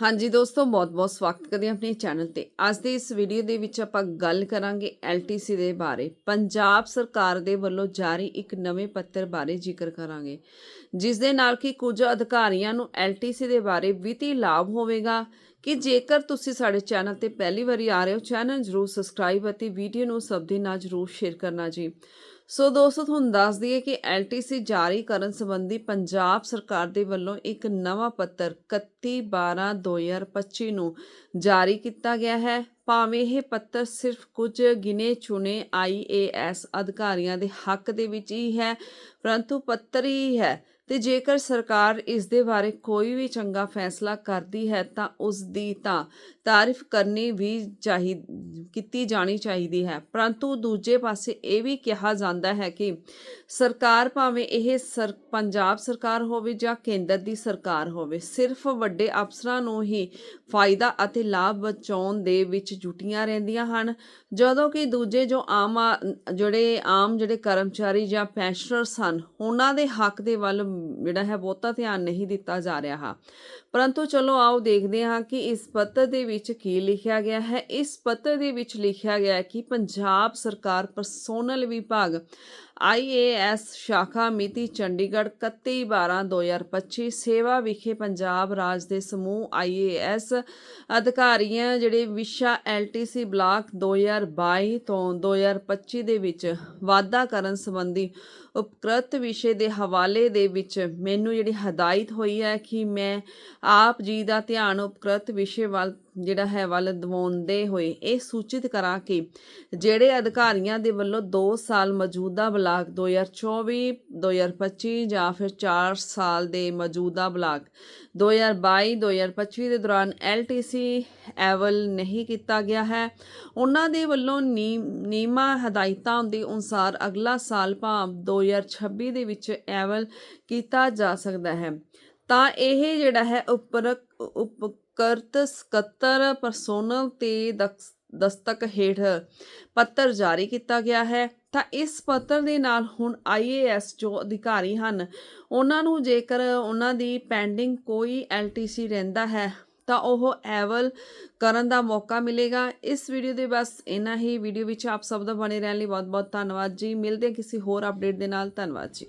ਹਾਂਜੀ ਦੋਸਤੋ, ਬਹੁਤ-ਬਹੁਤ ਸਵਾਗਤ ਕਰਦੇ ਹਾਂ ਆਪਣੇ ਚੈਨਲ ਤੇ। ਅੱਜ ਦੇ ਇਸ ਵੀਡੀਓ ਦੇ ਵਿੱਚ ਆਪਾਂ ਗੱਲ ਕਰਾਂਗੇ LTC ਦੇ ਬਾਰੇ। ਪੰਜਾਬ ਸਰਕਾਰ ਦੇ ਵੱਲੋਂ ਜਾਰੀ ਇੱਕ ਨਵੇਂ ਪੱਤਰ ਬਾਰੇ ਜ਼ਿਕਰ ਕਰਾਂਗੇ, ਜਿਸ ਦੇ ਨਾਲ ਕਿ ਕੁਝ ਅਧਿਕਾਰੀਆਂ ਨੂੰ LTC ਦੇ ਬਾਰੇ ਵਿੱਤੀ ਲਾਭ ਹੋਵੇਗਾ ਕਿ ਜੇਕਰ ਤੁਸੀਂ ਸਾਡੇ ਚੈਨਲ ਤੇ ਪਹਿਲੀ ਵਾਰੀ ਆ ਰਹੇ ਹੋ, ਚੈਨਲ ਜਰੂਰ ਸਬਸਕ੍ਰਾਈਬ ਅਤੇ ਵੀਡੀਓ ਨੂੰ ਸਭ ਦੇ ਨਾਲ ਜਰੂਰ ਸ਼ੇਅਰ ਕਰਨਾ ਜੀ। ਸੋ ਦੋਸਤੋ, ਤੁਹਾਨੂੰ ਦੱਸ ਦਈਏ ਕਿ LTC ਜਾਰੀ ਕਰਨ ਸੰਬੰਧੀ ਪੰਜਾਬ ਸਰਕਾਰ ਦੇ ਵੱਲੋਂ ਇੱਕ ਨਵਾਂ ਪੱਤਰ 31/12/2025 ਨੂੰ ਜਾਰੀ ਕੀਤਾ ਗਿਆ ਹੈ। ਭਾਵੇਂ ਇਹ ਪੱਤਰ ਸਿਰਫ ਕੁਝ ਗਿਨੇ ਚੁਣੇ IAS ਅਧਿਕਾਰੀਆਂ ਦੇ ਹੱਕ ਦੇ ਵਿੱਚ ਹੀ ਹੈ, ਪਰੰਤੂ ਪੱਤਰ ਹੀ ਹੈ ਤੇ ਜੇਕਰ ਸਰਕਾਰ ਇਸ ਦੇ ਬਾਰੇ ਕੋਈ ਵੀ ਚੰਗਾ ਫੈਸਲਾ ਕਰਦੀ ਹੈ, ਤਾਂ ਉਸ ਦੀ ਤਾਂ ਤਾਰੀਫ ਕਰਨੀ ਵੀ ਚਾਹੀ, ਕੀਤੀ ਜਾਣੀ ਚਾਹੀਦੀ ਹੈ। ਪਰੰਤੂ ਦੂਜੇ ਪਾਸੇ ਇਹ ਵੀ ਕਿਹਾ ਜਾਂਦਾ ਹੈ ਕਿ ਸਰਕਾਰ ਭਾਵੇਂ ਇਹ ਸਰ, ਪੰਜਾਬ ਸਰਕਾਰ ਹੋਵੇ ਜਾਂ ਕੇਂਦਰ ਦੀ ਸਰਕਾਰ ਹੋਵੇ, ਸਿਰਫ ਵੱਡੇ ਅਫਸਰਾਂ ਨੂੰ ਹੀ ਫਾਇਦਾ ਅਤੇ ਲਾਭ ਬਚਾਉਣ ਦੇ ਵਿੱਚ ਜੁਟੀਆਂ ਰਹਿੰਦੀਆਂ ਹਨ। ਜਦੋਂ ਕਿ ਦੂਜੇ ਜੋ ਆਮ ਆ- ਜਿਹੜੇ ਆਮ ਜਿਹੜੇ ਕਰਮਚਾਰੀ ਜਾਂ ਪੈਨਸ਼ਨਰਸ ਹਨ, ਉਹਨਾਂ ਦੇ ਹੱਕ ਦੇ ਵੱਲ ਜਿਹੜਾ ਹੈ, ਬਹੁਤਾ ਧਿਆਨ ਨਹੀਂ ਦਿੱਤਾ ਜਾ ਰਿਹਾ ਹੈ। ਪਰੰਤੂ ਚਲੋ ਆਓ ਦੇਖਦੇ ਹਾਂ ਕਿ ਇਸ ਪੱਤਰ ਦੇ ਵਿੱਚ ਕੀ ਲਿਖਿਆ ਗਿਆ ਹੈ। ਇਸ ਪੱਤਰ ਦੇ ਵਿੱਚ ਲਿਖਿਆ ਗਿਆ ਹੈ ਕਿ ਪੰਜਾਬ ਸਰਕਾਰ ਪਰਸੋਨਲ ਵਿਭਾਗ IAS ਸ਼ਾਖਾ ਮਿਤੀ ਚੰਡੀਗੜ੍ਹ 31/12/2025 ਸੇਵਾ ਵਿਖੇ ਪੰਜਾਬ ਰਾਜ ਦੇ ਸਮੂਹ IAS ਅਧਿਕਾਰੀਆਂ, ਜਿਹੜੇ ਵਿਸ਼ਾ LTC ਬਲਾਕ 2022 ਤੋਂ 2025 ਦੇ ਵਿੱਚ ਵਾਧਾ ਕਰਨ ਸੰਬੰਧੀ ਉਪਕ੍ਰਿਤ ਵਿਸ਼ੇ ਦੇ ਹਵਾਲੇ ਦੇ ਵਿੱਚ ਮੈਨੂੰ ਜਿਹੜੀ ਹਦਾਇਤ ਹੋਈ ਹੈ ਕਿ ਮੈਂ ਆਪ ਜੀ ਦਾ ਧਿਆਨ ਉਪਕ੍ਰਿਤ ਵਿਸ਼ੇ ਵੱਲ ਜਿਹੜਾ ਹੈ ਵੱਲ ਦਿਵਾਉਂਦੇ ਹੋਏ ਇਹ ਸੂਚਿਤ ਕਰਾਂ ਕਿ ਜਿਹੜੇ ਅਧਿਕਾਰੀਆਂ ਦੇ ਵੱਲੋਂ 2 ਸਾਲ ਮੌਜੂਦਾ ਬਲਾਕ 2024 2025 ਜਾਂ ਫਿਰ 4 ਸਾਲ ਦੇ ਮੌਜੂਦਾ ਬਲਾਕ 2022 2025 ਦੇ ਦੌਰਾਨ LTC ਐਵਲ ਨਹੀਂ ਕੀਤਾ ਗਿਆ ਹੈ, ਉਹਨਾਂ ਦੇ ਵੱਲੋਂ ਨੀ- ਨੀਮਾ ਹਦਾਇਤਾਂ ਦੇ ਅਨੁਸਾਰ ਅਗਲਾ ਸਾਲ ਭਾਵ 2026 ਦੇ ਵਿੱਚ ਐਵਲ ਕੀਤਾ ਜਾ ਸਕਦਾ ਹੈ। ਤਾਂ ਇਹ ਜਿਹੜਾ ਹੈ ਉਪਰ ਉਪਕਰਤ ਸਕੱਤਰ ਪਰਸੋਨਲ ਤੇ ਦਕਸ- ਦਸਤਕ ਹੇਠ ਪੱਤਰ ਜਾਰੀ ਕੀਤਾ ਗਿਆ ਹੈ। ਤਾਂ ਇਸ ਪੱਤਰ ਦੇ ਨਾਲ ਹੁਣ ਆਈਏਐਸ ਜੋ ਅਧਿਕਾਰੀ ਹਨ, ਉਹਨਾਂ ਨੂੰ ਜੇਕਰ ਉਹਨਾਂ ਦੀ ਪੈਂਡਿੰਗ ਕੋਈ ਐਲਟੀਸੀ ਰਹਿੰਦਾ ਹੈ, ਤਾਂ ਉਹ ਐਵਲ ਕਰਨ ਦਾ ਮੌਕਾ ਮਿਲੇਗਾ। ਇਸ ਵੀਡੀਓ ਦੇ ਬਸ ਇੰਨਾ ਹੀ। ਵੀਡੀਓ ਵਿੱਚ ਆਪ ਸਭ ਦਾ ਬਣੇ ਰਹਿਣ ਲਈ ਬਹੁਤ ਬਹੁਤ ਧੰਨਵਾਦ ਜੀ। ਮਿਲਦੇ ਹਾਂ ਕਿਸੇ ਹੋਰ ਅਪਡੇਟ ਦੇ ਨਾਲ। ਧੰਨਵਾਦ ਜੀ।